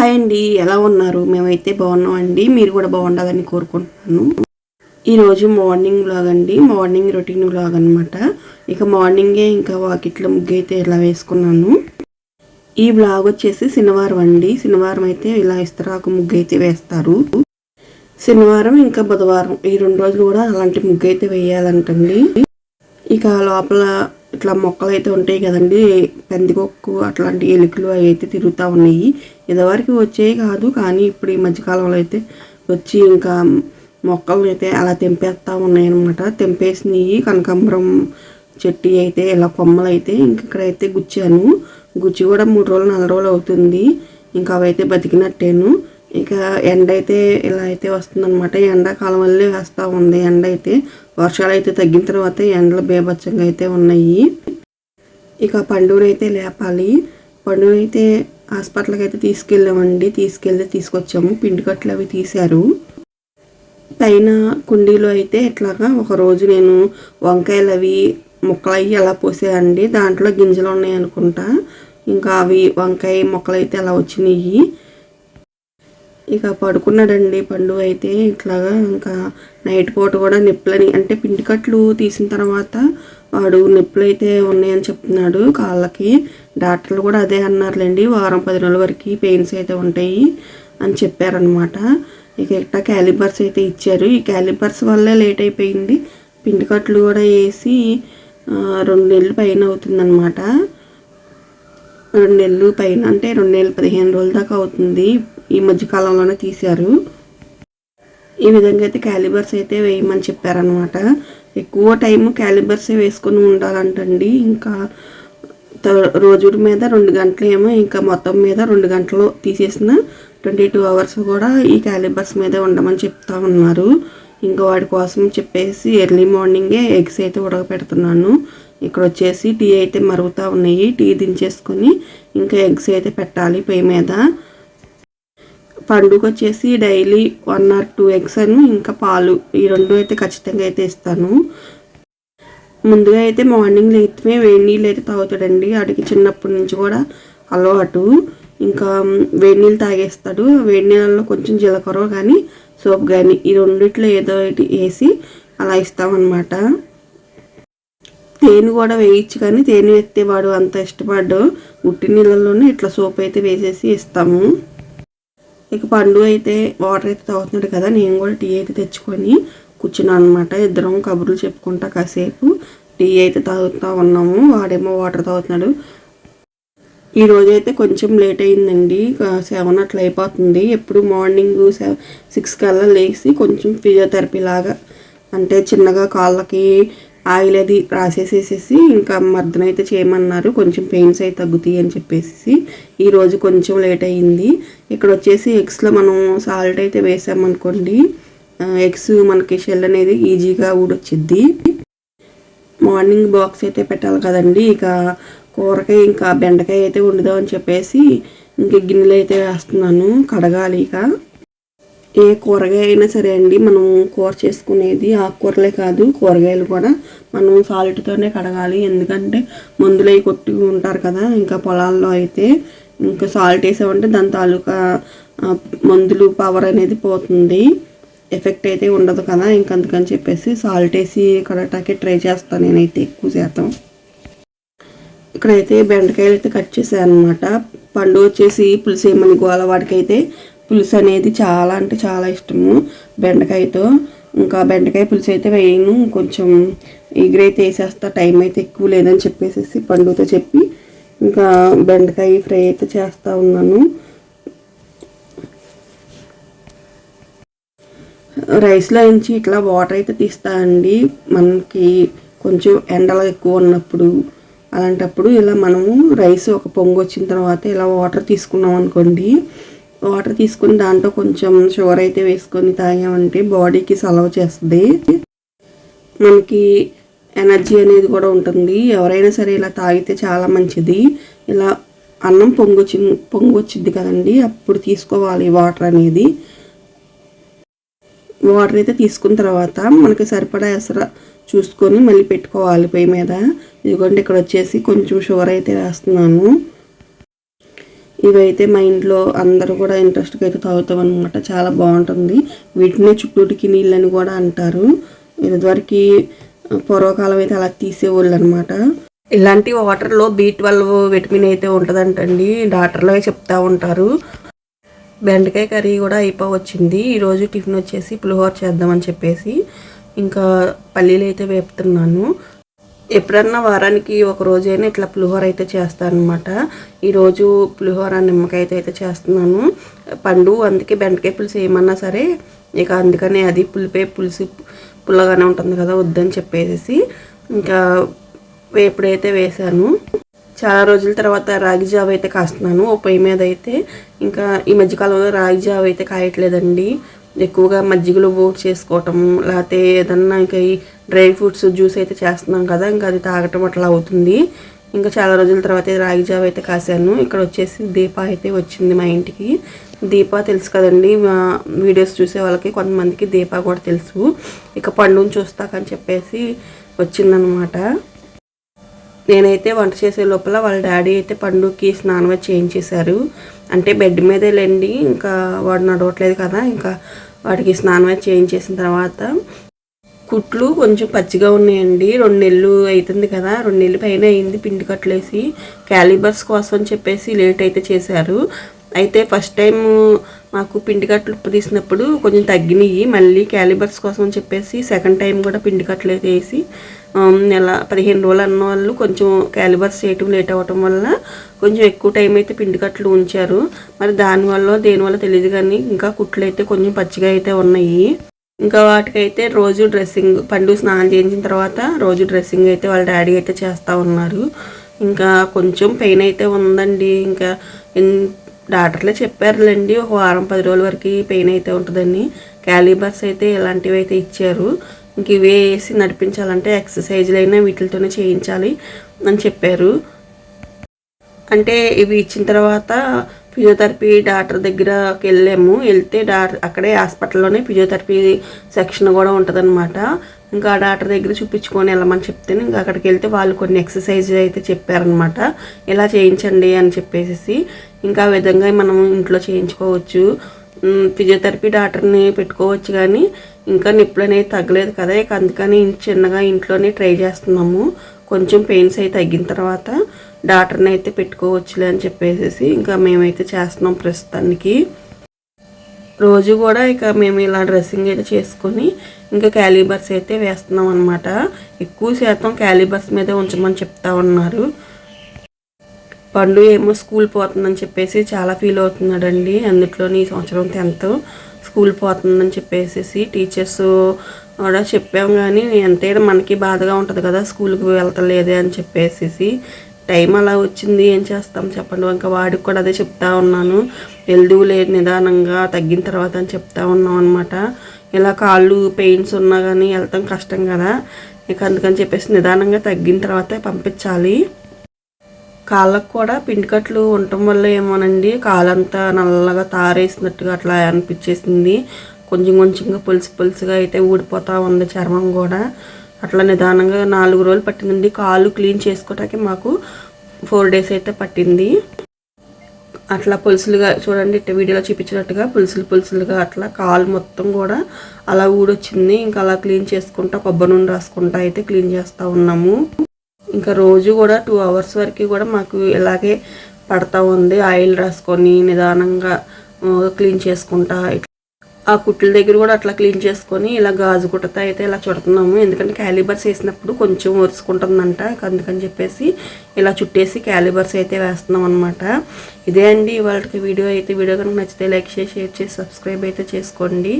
Hi అండి. ఎలా ఉన్నారు? మేమైతే బాగున్నామండి మీరు కూడా బాగుండాలని కోరుకుంటున్నాను. ఈరోజు మార్నింగ్ వ్లాగ్ అండి. మార్నింగ్ రొటీన్ వ్లాగ్ అనమాట ఇక మార్నింగే ఇంకా వాకిట్లో ముగ్గు అయితే ఇలా వేసుకున్నాను. ఈ బ్లాగ్ వచ్చేసి శనివారం అండి. శనివారం అయితే ఇలా ఇస్తరాకు ముగ్గు అయితే వేస్తారు. శనివారం ఇంకా బుధవారం ఈ రెండు రోజులు కూడా అలాంటి ముగ్గు అయితే వేయాలంటండి. ఇక లోపల ఇట్లా మొక్కలు అయితే ఉంటాయి కదండి పెందికొక్కు అట్లాంటి ఎలుకలు అవి అయితే తిరుగుతూ ఉన్నాయి. ఇదివరకు వచ్చేవి కాదు కానీ ఇప్పుడు ఈ మధ్యకాలంలో అయితే వచ్చి ఇంకా మొక్కలను అయితే అలా తెంపేస్తూ ఉన్నాయి అనమాట తెంపేసినవి కనకాంబరం చెట్టు అయితే ఇలా కొమ్మలు అయితే ఇంక ఇక్కడైతే గుచ్చాను. గుచ్చి కూడా మూడు రోజులు నాలుగు రోజులు అవుతుంది. ఇంకా అవైతే బతికినట్టేను. ఇక ఎండ అయితే ఇలా అయితే వస్తుందన్నమాట. ఎండాకాలం వల్లే వేస్తూ ఉంది. ఎండ అయితే వర్షాలు అయితే తగ్గిన తర్వాత ఎండలు బేభత్సంగా అయితే ఉన్నాయి. ఇక పండుగను లేపాలి. పండుగనైతే హాస్పిటల్కి అయితే తీసుకెళ్ళామండి. తీసుకెళ్ళి తీసుకొచ్చాము. పిండి కట్లు అవి తీశారు. పైన కుండీలో అయితే ఇట్లాగా ఒకరోజు నేను వంకాయలు అవి ముక్కలు అవి ఎలా పోసాయండి. దాంట్లో గింజలు ఉన్నాయి అనుకుంటా ఇంకా అవి వంకాయ మొక్కలు అయితే అలా వచ్చినాయి ఇక పడుకున్నాడండి. పండు అయితే ఇట్లాగా ఇంకా నైట్ పూట కూడా నిప్పులని అంటే పిండి కట్లు తీసిన తర్వాత వాడు నిప్పులు అయితే ఉన్నాయని చెప్తున్నాడు కాళ్ళకి. డాక్టర్లు కూడా అదే అన్నారులేండి వారం పది రోజుల వరకు పెయిన్స్ అయితే ఉంటాయి అని చెప్పారనమాట ఇక ఇట్లా క్యాలిబర్స్ అయితే ఇచ్చారు. ఈ క్యాలిబర్స్ వల్లే లేట్ అయిపోయింది. పిండి కట్లు కూడా వేసి రెండు నెలలు పైన అవుతుందన్నమాట. రెండు నెలలు పైన అంటే రెండు నెలలు పదిహేను రోజుల దాకా అవుతుంది. ఈ మధ్య కాలంలోనే తీశారు. ఈ విధంగా అయితే క్యాలిబర్స్ అయితే వేయమని చెప్పారనమాట ఎక్కువ టైం క్యాలిబర్సే వేసుకొని ఉండాలంటండి. ఇంకా త- రోజు మీద రెండు గంటలు ఏమో ఇంకా మొత్తం మీద రెండు గంటలు తీసేసిన ట్వంటీ టూ అవర్స్ కూడా ఈ క్యాలిబర్స్ మీదే ఉండమని చెప్తా ఉన్నారు. ఇంకా వాడి కోసం చెప్పేసి ఎర్లీ మార్నింగే ఎగ్స్ అయితే ఉడకపెడుతున్నాను. ఇక్కడ వచ్చేసి టీ అయితే మరుగుతూ ఉన్నాయి. టీ దించేసుకొని ఇంకా ఎగ్స్ అయితే పెట్టాలి పొయ్యి మీద. పండుగ వచ్చేసి daily one or two eggs అని ఇంకా పాలు. ఈ రెండు అయితే ఖచ్చితంగా అయితే ఇస్తాను. ముందుగా అయితే మార్నింగ్ లేతమే వేడి నీళ్ళు అయితే తాగుతాడండి. అడిగి చిన్నప్పటి నుంచి కూడా అలవాటు. ఇంకా వేడి నీళ్ళు తాగేస్తాడు. వేడి నీళ్ళలో కొంచెం జీలకర్ర కానీ సోప్ కానీ ఈ రెండిట్లో ఏదో ఒకటి వేసి అలా ఇస్తామన్నమాట. తేనె కూడా వేయచ్చు కానీ తేనె ఎత్తే వాడు అంత ఇష్టపడ్డు. ఉట్టి నీళ్ళలోనే ఇట్లా సోప్ అయితే వేసేసి ఇస్తాము. ఇక పండు అయితే వాటర్ అయితే తాగుతున్నాడు కదా నేను కూడా టీ అయితే తెచ్చుకొని కూర్చున్నాను అనమాట ఇద్దరం కబుర్లు చెప్పుకుంటా కాసేపు. టీ అయితే తాగుతూ ఉన్నాము వాడేమో వాటర్ తాగుతున్నాడు. ఈ రోజు అయితే కొంచెం లేట్ అయిందండి సెవెన్ అట్లా అయిపోతుంది. ఎప్పుడు మార్నింగ్ సెవెన్ సిక్స్ కల్లా లేచి కొంచెం ఫిజియోథెరపీ లాగా అంటే చిన్నగా కాళ్ళకి ఆయిల్ అది రాసేసేసేసి ఇంకా మర్దన అయితే చేయమన్నారు. కొంచెం పెయిన్స్ అయితే తగ్గుతాయి అని చెప్పేసి ఈరోజు కొంచెం లేట్ అయ్యింది. ఇక్కడ వచ్చేసి ఎగ్స్లో మనం సాల్ట్ అయితే వేసామనుకోండి ఎగ్స్ మనకి షెల్ అనేది ఈజీగా ఊడొచ్చిద్ది. మార్నింగ్ బాక్స్ అయితే పెట్టాలి కదండి. ఇక కూరకాయ ఇంకా బెండకాయ అయితే వండుదామని చెప్పేసి ఇంక గిన్నెలు అయితే వేస్తున్నాను. కడగాలి ఇక. ఏ కూరగాయ అయినా సరే అండి మనం కూర చేసుకునేది ఆకుకూరలే కాదు కూరగాయలు కూడా మనం సాల్ట్తోనే కడగాలి. ఎందుకంటే మందులు అవి కొట్టి ఉంటారు కదా ఇంకా పొలాల్లో అయితే ఇంకా సాల్ట్ వేసామంటే దాని తాలూకా మందులు పవర్ అనేది పోతుంది. ఎఫెక్ట్ అయితే ఉండదు కదా ఇంక అందుకని చెప్పేసి సాల్ట్ వేసి కడటానికి ట్రై చేస్తాను నేనైతే ఎక్కువ శాతం. ఇక్కడైతే బెండకాయలు అయితే కట్ చేశాను అనమాట పండు వచ్చేసి పులుసు ఏమని గోల వాడికైతే పులుసు అనేది చాలా అంటే చాలా ఇష్టము. బెండకాయతో ఇంకా బెండకాయ పులుసు అయితే వేయను. కొంచెం ఎగురైతే వేసేస్తా టైం అయితే ఎక్కువ లేదని చెప్పేసి పండుగతో చెప్పి ఇంకా బెండకాయ ఫ్రై అయితే చేస్తూ ఉన్నాను. రైస్లో నుంచి ఇట్లా వాటర్ అయితే తీస్తా అండి. మనకి కొంచెం ఎండలు ఎక్కువ ఉన్నప్పుడు అలాంటప్పుడు ఇలా మనము రైస్ ఒక పొంగు వచ్చిన తర్వాత ఇలా వాటర్ తీసుకున్నాం అనుకోండి వాటర్ తీసుకుని దాంట్లో కొంచెం షుగర్ అయితే వేసుకొని తాగామంటే బాడీకి సలవ చేస్తుంది. మనకి ఎనర్జీ అనేది కూడా ఉంటుంది. ఎవరైనా సరే ఇలా తాగితే చాలా మంచిది. ఇలా అన్నం పొంగొచ్చి పొంగొచ్చింది కదండి అప్పుడు తీసుకోవాలి వాటర్ అనేది. వాటర్ అయితే తీసుకున్న తర్వాత మనకి సరిపడా ఎసర చూసుకొని మళ్ళీ పెట్టుకోవాలి పొయ్యి మీద. ఇదిగోండి ఇక్కడ వచ్చేసి కొంచెం షుగర్ అయితే వేస్తున్నాను. ఇవైతే మా ఇంట్లో అందరూ కూడా ఇంట్రెస్ట్గా అయితే తాగుతాం అనమాట చాలా బాగుంటుంది. వీటిని చుట్టూటికి నీళ్ళని కూడా అంటారు. ఇదివరకు పూర్వకాలం అయితే అలా తీసేవాళ్ళు అనమాట ఇలాంటి వాటర్లో బీ ట్వెల్వ్ విటమిన్ అయితే ఉంటుందంటండి. డాక్టర్లు చెప్తా ఉంటారు. బెండకాయ కర్రీ కూడా అయిపోవచ్చింది. ఈరోజు టిఫిన్ వచ్చేసి పులిహోర చేద్దామని చెప్పేసి ఇంకా పల్లీలు అయితే వేపుతున్నాను. ఎప్పుడన్నా వారానికి ఒక రోజైనా ఇట్లా పులిహోర అయితే చేస్తాను అనమాట ఈరోజు పులిహోర నిమ్మకాయ అయితే చేస్తున్నాను. పండు అందుకే బెండకాయ పులుసు ఏమన్నా సరే ఇక అందుకనే అది పులిపే పులుసు పుల్లగానే ఉంటుంది కదా వద్దని చెప్పేసి ఇంకా వేపుడైతే వేశాను. చాలా రోజుల తర్వాత రాగి జావ అయితే కాస్తున్నాను. ఓ పొయ్యి మీద అయితే ఇంకా ఈ మధ్యకాలంలో రాగి జావ అయితే కాయట్లేదండి. ఎక్కువగా మజ్జిగలో ఓట్ చేసుకోవటం లేకపోతే ఏదన్నా ఇంకా ఈ డ్రై ఫ్రూట్స్ జ్యూస్ అయితే చేస్తున్నాం కదా ఇంకా అది తాగటం అట్లా అవుతుంది. ఇంకా చాలా రోజుల తర్వాత రాగి జావ అయితే కాశాను. ఇక్కడ వచ్చేసి దీప అయితే వచ్చింది మా ఇంటికి. దీప తెలుసు కదండి మా వీడియోస్ చూసే వాళ్ళకి కొంతమందికి దీప కూడా తెలుసు. ఇక పండుని చూస్తాకని చెప్పేసి వచ్చిందనమాట. నేనైతే వంట చేసే లోపల వాళ్ళ డాడీ అయితే పండుకి స్నానం చేయించేశారు. అంటే బెడ్ మీదే లేండి ఇంకా వాడు నడవట్లేదు కదా ఇంకా వాడికి స్నానం చేయించేసిన తర్వాత కుట్లు కొంచెం పచ్చిగా ఉన్నాయండి. రెండు నెలలు అవుతుంది కదా రెండు నెలలు పైన అయింది పిండి కట్టలేసి. క్యాలిబర్స్ కోసం అని చెప్పేసి లేట్ అయితే చేశారు. అయితే ఫస్ట్ టైం మాకు పిండి కట్టలు తీసినప్పుడు కొంచెం తగ్గినాయి మళ్ళీ క్యాలిబర్స్ కోసం అని చెప్పేసి సెకండ్ టైం కూడా పిండి కట్టలు అయితే వేసి నెల పదిహేను రోజులు అన్న వాళ్ళు కొంచెం క్యాలిబర్స్ చేయటం లేట్ అవ్వటం వల్ల కొంచెం ఎక్కువ టైం అయితే పిండి కట్టలు ఉంచారు. మరి దానివల్ల దేనివల్ల తెలియదు కానీ ఇంకా కుట్లు అయితే కొంచెం పచ్చిగా అయితే ఉన్నాయి. ఇంకా వాటికైతే రోజు డ్రెస్సింగ్ పండు స్నానం చేయించిన తర్వాత రోజు డ్రెస్సింగ్ అయితే వాళ్ళ డాడీ అయితే చేస్తూ ఉన్నారు. ఇంకా కొంచెం పెయిన్ అయితే ఉందండి. ఇంకా డాక్టర్లే చెప్పారులేండి ఒక వారం పది రోజుల వరకు పెయిన్ అయితే ఉంటుందని. క్యాలిబర్స్ అయితే ఇలాంటివి అయితే ఇచ్చారు. ఇంక ఇవే వేసి నడిపించాలంటే ఎక్సర్సైజ్లు అయినా వీటితోనే చేయించాలి అని చెప్పారు. అంటే ఇవి ఇచ్చిన తర్వాత ఫిజియోథెరపీ డాక్టర్ దగ్గరకి వెళ్ళాము. వెళ్తే డాక్టర్ అక్కడే హాస్పిటల్లోనే ఫిజియోథెరపీ సెక్షన్ కూడా ఉంటుందన్నమాట. ఇంకా ఆ డాక్టర్ దగ్గర చూపించుకొని వెళ్ళమని చెప్తే ఇంకా అక్కడికి వెళ్తే వాళ్ళు కొన్ని ఎక్సర్సైజ్ అయితే చెప్పారనమాట ఇలా చేయించండి అని చెప్పేసి ఇంకా ఆ విధంగా మనం ఇంట్లో చేయించుకోవచ్చు. ఫిజియోథెరపీ డాక్టర్ని పెట్టుకోవచ్చు కానీ ఇంకా నొప్పులు అనేది తగ్గలేదు కదా ఇక అందుకని చిన్నగా ఇంట్లోనే ట్రై చేస్తున్నాము. కొంచెం పెయిన్స్ అయితే తగ్గిన తర్వాత డాక్టర్ని అయితే పెట్టుకోవచ్చులే అని చెప్పేసి ఇంకా మేమైతే చేస్తున్నాం ప్రస్తుతానికి. రోజు కూడా ఇక మేము ఇలా డ్రెస్సింగ్ అయితే చేసుకొని ఇంకా క్యాలిబర్స్ అయితే వేస్తున్నాం అనమాట ఎక్కువ శాతం క్యాలిబర్స్ మీదే ఉంచమని చెప్తా ఉన్నారు. పండు ఏమో స్కూల్ పోతుందని చెప్పేసి చాలా ఫీల్ అవుతున్నాడండి. అందులోని ఈ సంవత్సరం టెన్త్. స్కూల్ పోతుందని చెప్పేసి టీచర్స్ కూడా చెప్పాం కానీ ఎంతైనా మనకి బాధగా ఉంటుంది కదా స్కూల్కి వెళ్తలేదే అని చెప్పేసి టైం అలా వచ్చింది ఏం చేస్తాం చెప్పండి. ఇంకా వాడికి కూడా అదే చెప్తా ఉన్నాను. ఎల్దువు లేదు నిదానంగా తగ్గిన తర్వాత అని చెప్తా ఉన్నాం అనమాట ఇలా కాళ్ళు పెయిన్స్ ఉన్నా కానీ వెళ్తాం కష్టం కదా. ఇక అందుకని చెప్పేసి నిదానంగా తగ్గిన తర్వాతే పంపించాలి. కాళ్ళకు కూడా పిండికట్లు ఉండటం వల్ల ఏమోనండి. కాలంతా నల్లగా తారేసినట్టుగా అట్లా అనిపించేసింది. కొంచెం కొంచెంగా పులుసు పులుసుగా అయితే ఊడిపోతూ ఉంది చర్మం కూడా. అట్లా నిదానంగా నాలుగు రోజులు పట్టిందండి. కాళ్ళు క్లీన్ చేసుకోవటానికి మాకు ఫోర్ డేస్ అయితే పట్టింది. అట్లా పులుసులుగా చూడండి ఇట్ట వీడియోలో చూపించినట్టుగా పులుసులు పులుసులుగా అట్లా కాలు మొత్తం కూడా అలా ఊడొచ్చింది. ఇంకా అలా క్లీన్ చేసుకుంటా కొబ్బరి నూనె రాసుకుంటా అయితే క్లీన్ చేస్తూ ఉన్నాము. ఇంకా రోజు కూడా టూ అవర్స్ వరకు కూడా మాకు ఇలాగే పడతా ఉంది. ఆయిల్ రాసుకొని నిదానంగా క్లీన్ చేసుకుంటా. ఆ కుట్ల దగ్గర కూడా అట్లా క్లీన్ చేసుకొని ఇలా గాజు కుట్టతో అయితే ఇలా చుడుతున్నాము. ఎందుకంటే క్యాలిబర్స్ వేసినప్పుడు కొంచెం ఒరుసుకుంటుందంట అందుకని చెప్పేసి ఇలా చుట్టేసి క్యాలిబర్స్ అయితే వేస్తున్నాం అనమాట ఇదే అండి వాళ్ళకి వీడియో. అయితే వీడియో కనుక నచ్చితే లైక్ చేసి షేర్ చేసి సబ్స్క్రైబ్ అయితే చేసుకోండి.